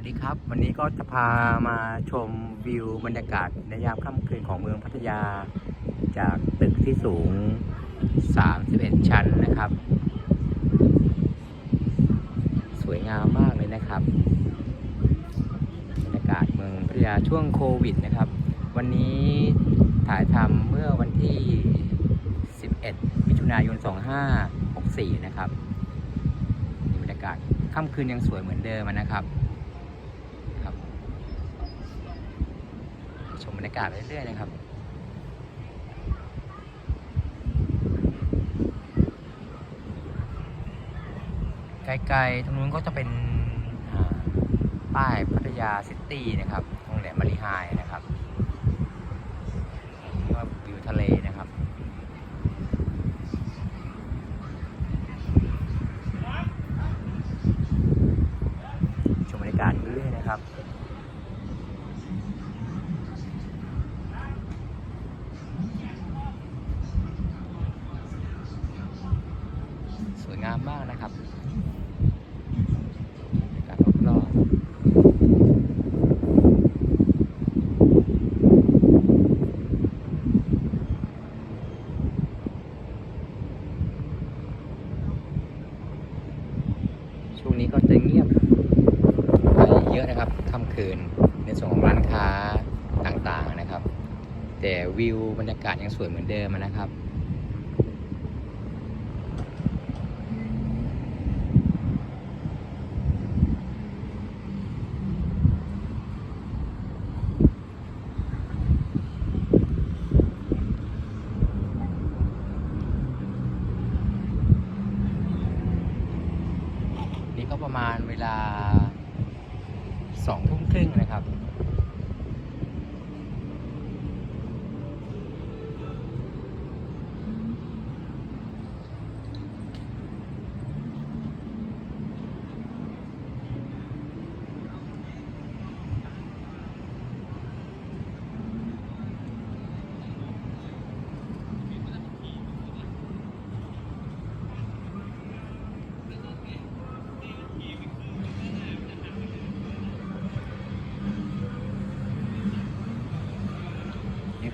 วัสดีครับ วันนี้ก็จะพามาชมวิวบรรยากาศในยามค่ำคืนของเมืองพัทยา จากตึกที่สูง 31 ชั้นนะครับ สวยงามมากเลยนะครับบรรยากาศเมืองพัทยาช่วงโควิดนะครับ วันนี้ถ่ายทำเมื่อวันที่ 11 มิถุนายน 2564 นะครับบรรยากาศค่ำคืนยังสวยเหมือนเดิมนะครับ ครับ ช มบรรยากาศไปเรื่อยๆนะครับไกลๆตรงนู้นก็จะเป็นป้ายพัทยาซิตี้นะครับโรงแรมมารีไฮนะครับนี่ก็วิวทะเลนะครับ ชมบรรยากาศไปเรื่อยๆนะครับ สวยงามมากนะครับบรรยากาศรอบๆช่วงนี้ก็จะเงียบไปเยอะนะครับค่ำคืนในส่วนของร้านค้าต่างๆนะครับ แต่วิวบรรยากาศยังสวยเหมือนเดิมนะครับ นี่ก็ ประมาณเวลาสองทุ่มครึ่งนะครับ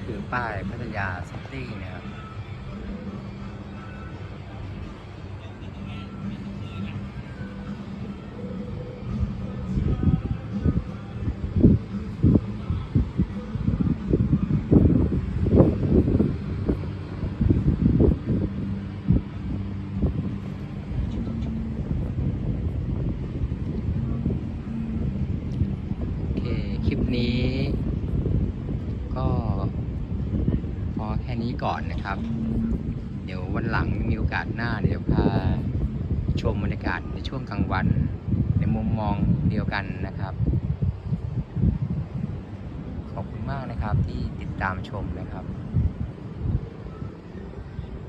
คือป้ายพัทยาซิตี้นะครับโอเคคลิปนี้ ก็พอแค่นี้ก่อนนะครับ เดี๋ยววันหลังมีโอกาสหน้าเดี๋ยวพาชมบรรยากาศในช่วงกลางวัน ในมุมมองเดียวกันนะครับ ขอบคุณมากนะครับที่ติดตามชมนะครับ